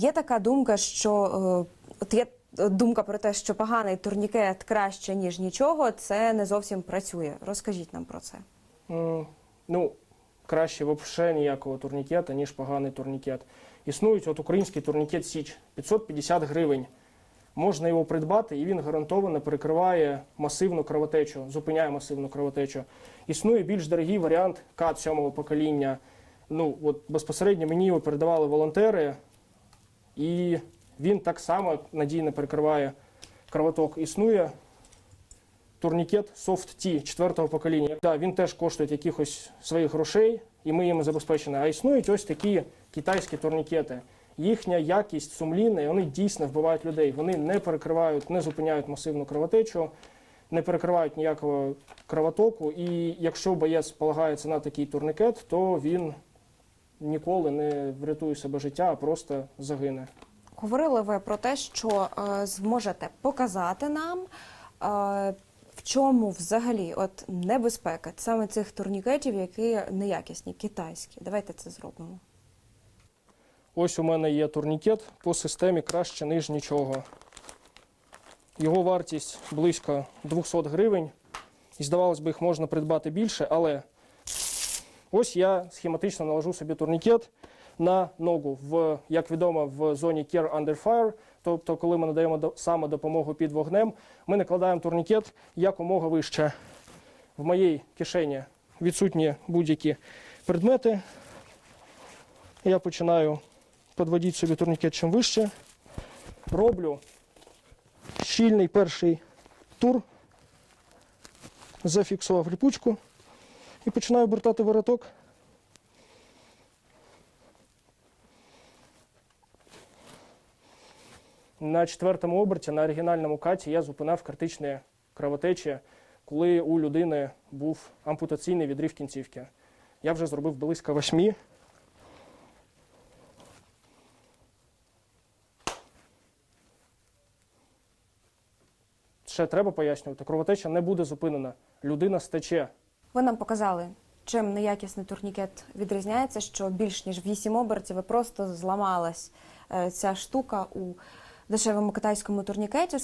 Є така думка, що е, от є думка про те, що поганий турнікет краще ніж нічого, це не зовсім працює. Розкажіть нам про це. М, Ну, краще взагалі ніякого турнікета, ніж поганий турнікет. Існують от український турнікет Січ 550 гривень. Можна його придбати, і він гарантовано перекриває масивну кровотечу, зупиняє масивну кровотечу. Існує більш дорогий варіант КАТ сьомого покоління. Ну, от безпосередньо мені його передавали волонтери, і він так само надійно перекриває кровоток. Існує турнікет Soft T четвертого покоління. Да, він теж коштує якихось своїх грошей, і ми їм забезпечені. А існують ось такі китайські турнікети. Їхня якість сумлінна, і вони дійсно вбивають людей. Вони не перекривають, не зупиняють масивну кровотечу, не перекривають ніякого кровотоку. І якщо боєць полагається на такий турнікет, то він ніколи не врятує себе життя, а просто загине. Говорили ви про те, що е, зможете показати нам, е, в чому взагалі от небезпека саме цих турнікетів, які неякісні, китайські. Давайте це зробимо. Ось у мене є турнікет по системі краще, ніж нічого. Його вартість близько 200 гривень. І здавалось би, їх можна придбати більше, але ось я схематично наложу собі турнікет на ногу, в, як відомо, в зоні Care Under Fire, тобто, коли ми надаємо саме допомогу під вогнем, ми накладаємо турнікет якомога вище. В моїй кишені відсутні будь-які предмети. Я починаю підводити собі турнікет чим вище. Роблю щільний перший тур, зафіксував ліпучку і починаю обертати вороток. На четвертому оберті на оригінальному каті я зупинав критичні кровотечі, коли у людини був ампутаційний відрив кінцівки. Я вже зробив близько восьмі. Ще треба пояснювати, кровотеча не буде зупинена. Людина стече. Ви нам показали, чим неякісний турнікет відрізняється, що більш ніж вісім обертів і просто зламалась е, ця штука у дешевому китайському турнікеті.